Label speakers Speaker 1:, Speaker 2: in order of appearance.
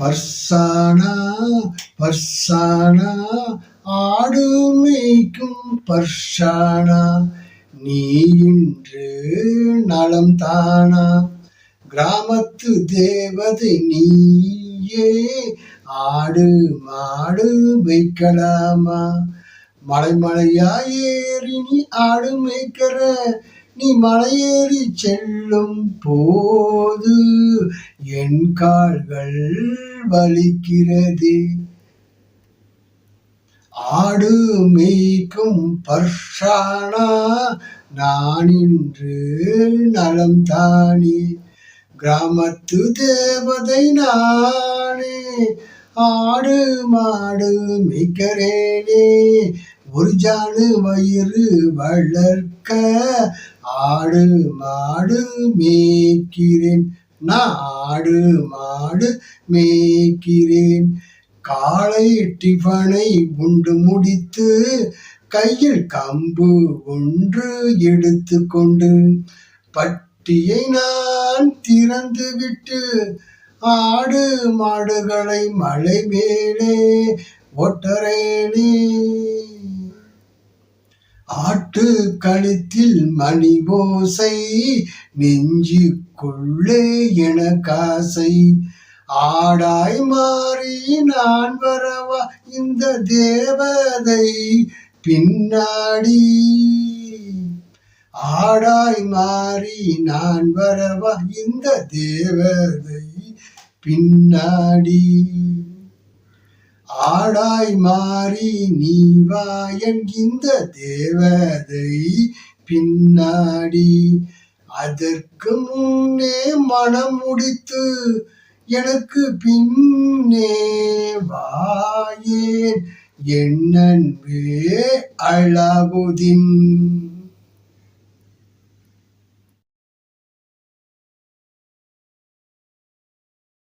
Speaker 1: பர்சானா பர்சானா ஆடு மேய்க்கும் பர்ஷானா நீ இன்று நலம் தானா? கிராமத்து தேவதை நீயே ஆடு மாடு மேய்க்கலாமா? மலை மலையா ஏறி நீ ஆடு மேய்க்கிற நீ மலையேறி செல்லும் போது என் கால்கள் வலிக்கிறது. ஆடு மேய்க்கும் பர்ஷானா நான் இன்று நலம் தானே. கிராமத்து தேவதை நானே ஆடு மாடு மிக்கரேனே ஒரு ஜாடு வயிறு வளர்க்க ஆடு மாடு மேய்க்கிறேன். நான் ஆடு மாடு மேய்க்கிறேன். காலை டிஃபனை உண்டு முடித்து கையில் கம்பு ஒன்று எடுத்து கொண்டு பட்டியை நான் திறந்து விட்டு ஆடு மாடுகளை மலை மேலே ஒட்டரேனே. ஆட்டு கழுத்தில் மணி ஓசை நெஞ்சுக்குள்ளே என காசை. ஆடாய் மாறி நான் வரவா இந்த தேவதை பின்னாடி. ஆடாய் மாறி நான் வரவா இந்த தேவதை பின்னாடி. ஆடாய் மாறி நீ வா என்கின்ற தேவதை பின்னாடி. அதற்கு முன்னே மனம் முடித்து எனக்கு பின்னே வாயேன் என்னன்பே அழகுதின்.